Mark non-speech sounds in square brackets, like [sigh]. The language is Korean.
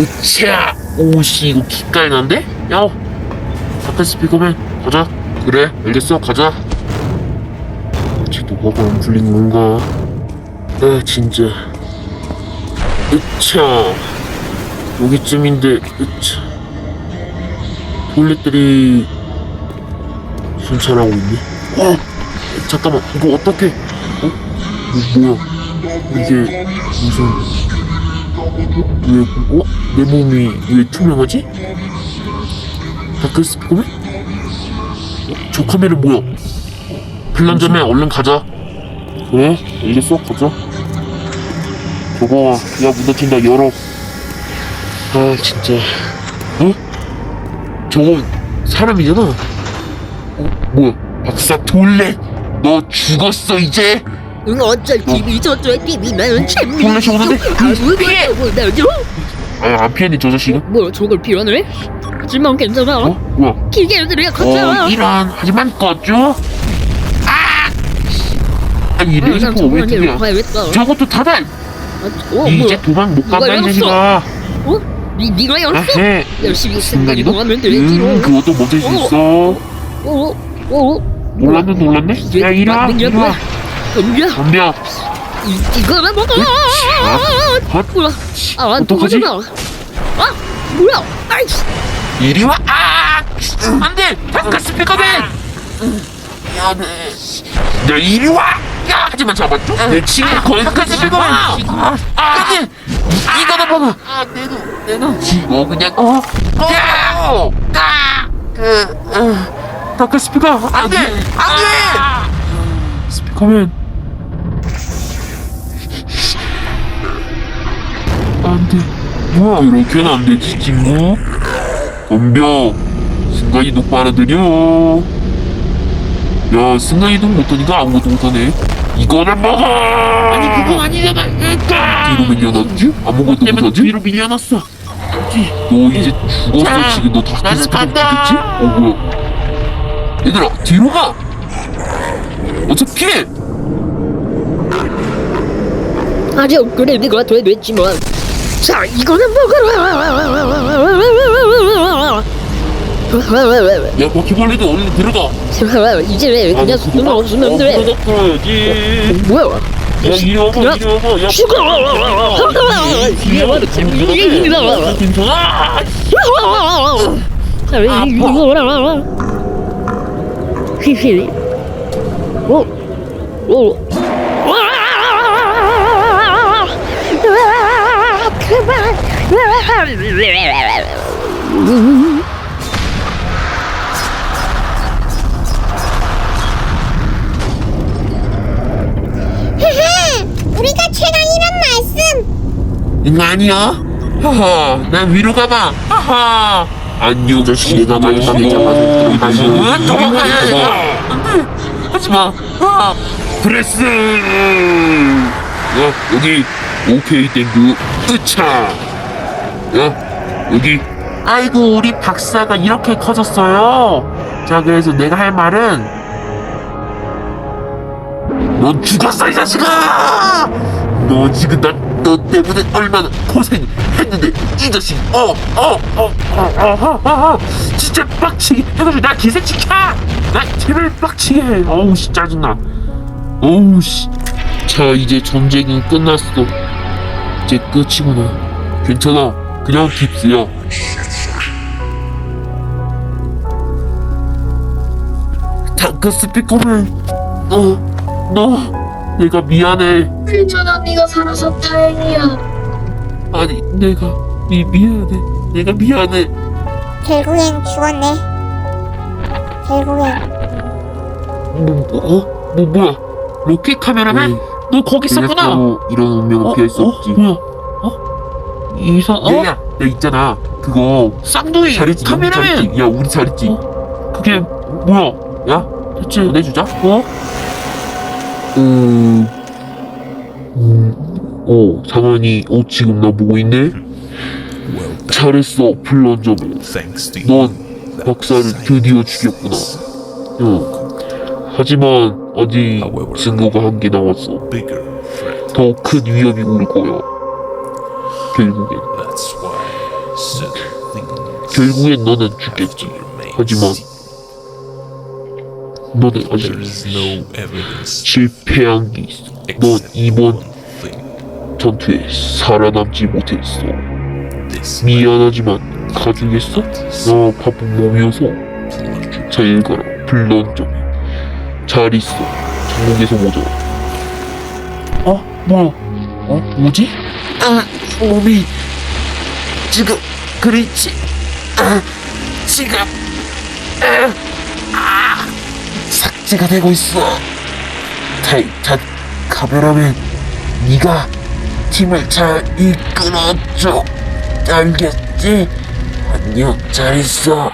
으차! 오씨 이거 기깔 난데? 야! 아까 스피커맨 가자 그래 알겠어 가자 아직도 화가 안 풀린 건가? 아 진짜 으차 여기쯤인데 으차 토일렛들이 순찰하고 있네 어! 잠깐만 이거 어떡해 어? 이거 뭐야 이게 무슨 왜, 어? 내 몸이 왜 투명하지? 다크 스피커맨? 어? 저 카메라 뭐야? 플란점에 얼른 가자. 그래? 알겠어, 가자. 저거, 야, 문 닫힌다, 열어. 아, 진짜. 어? 저거, 사람이잖아. 어? 뭐야? 박사 돌래! 너 죽었어, 이제! 응 어쩔 TV 저쪽에 TV는 재미 플래시 오는데? 피해! 아무것도 못하죠 아, 안 피했네, 저 자식은? 뭐 저걸 필요하네? 하지만 괜찮아 어? 뭐야? 기계들이야 어, 가자 이런 하지만 꺼줘. 아! 아니 레이퍼 왜 두 개야? 봐야겠다 저것도 다달. 어니 뭐야 이제 도망 못 간다 이? 자식아. 어? 니, 니가 열었어? 열심히 순간이동? 생각하면 되겠지 음, 그것도 멈출 수 어. 있어. 어? 어? 놀랐네 놀랐네. 야 이리 와 이리 와. 덤벼 덤벼. 이- 이거나 먹어 헛. 뭐야 아 어떡하지? 아 뭐야 아이씨 이리 와. 아! 안돼. 잠깐 스피커맨. 미안해. 야 이리 와. 야 하지만 잡았죠? 내 친구 거기까지 스피커맨. 아, 안 돼. 이거나 먹어. 아 내도 내도. 이거 그냥 어. 야. 아. 그. 어. 다크 스피커 안 돼 안 돼. 스피커맨. 안돼. 뭐야 이렇게는 안 되지 친구. 덤벼 순간 이동 빨아들여 야 순간 이동 못하니까 아무것도 못하네 이거를 먹어 아니 그거 아니잖아 뒤로 밀려났지? 아무것도 못하지? 뒤로 밀려났어 너 이제 죽었어 지금 너 다크스피커 못하겠지? 어 뭐야 얘들아 뒤로 가 어떻게 아직 업그레이드가 되겠지만 자 이거는 먹어라 야 바퀴벌레도 얼른 들어가 이제 왜 그냥 숨 없으면 돼 들어가야지 뭐야 야 이리 와봐 이리 와봐 야 죽어 이게 바로 재미있다 괜찮아 이거라 휘휘 오 오. 헤헤, [laughs] 우리가 최강이란 말씀. 응 아니야? 하하 난 위로 가봐. 하하. 안녕 내가 마지막에 잡아줄 안녕은 도망가야 해 하지마. 아 프레스 야 여기 오케이 땡큐 으차 야 여기. 아이고 우리 박사가 이렇게 커졌어요. 자 그래서 내가 할 말은 넌 죽었어 이 자식아! 너 지금 나, 너 때문에 얼마나 고생했는데 이 자식. 어어어어어어 진짜 빡치게 해가지고 나 기생시켜 나 제발 빡치게 해. 어우 씨 짜증나. 어우 씨자 이제 전쟁은 끝났어 이제 끝이구나 괜찮아 그냥 깁스야 다크 스피커맨 너너 내가 미안해 괜찮아, 네가 살아서 다행이야. 아니 내가 미, 미안해 내가 미안해 결국엔 죽었네. 결국엔. 뭐, 어? 뭐 뭐야 로켓 카메라맨? 너 거기 있었구나 이런 운명을 피할 수 없지 뭐야 어? 이사 어? 야야 야 있잖아. 그거. 쌍둥이 잘했지 카메라맨. 잘했지. 야 우리 잘했지. 그게 뭐야? 야? 대체 보내주자. 어? 음... 음... 어 상원이 어 지금 나 보고 있네? 잘했어 플런저맨 넌. 박사를 드디어 죽였구나. 응. 하지만 아직 증거가 한 개 남았어. 더 큰 위험이 올 거야 why 결국엔 너는 죽겠지. 하지만 너는 아직 실패한 게 있어. 넌 이번 전투에 살아남지 못했어. 미안하지만 가주겠어? 너 바쁜 몸이어서 잘 가라. 불런점이 잘 있어. 전국에서 모자. 어? 뭐야? 어? 뭐지? 아, 몸이 지금 그렇지. 아, 지금 아, 아, 삭제가 되고 있어. 타이탄 카메라맨, 네가 팀을 잘 이끌어줘. 알겠지? 안녕, 잘 있어.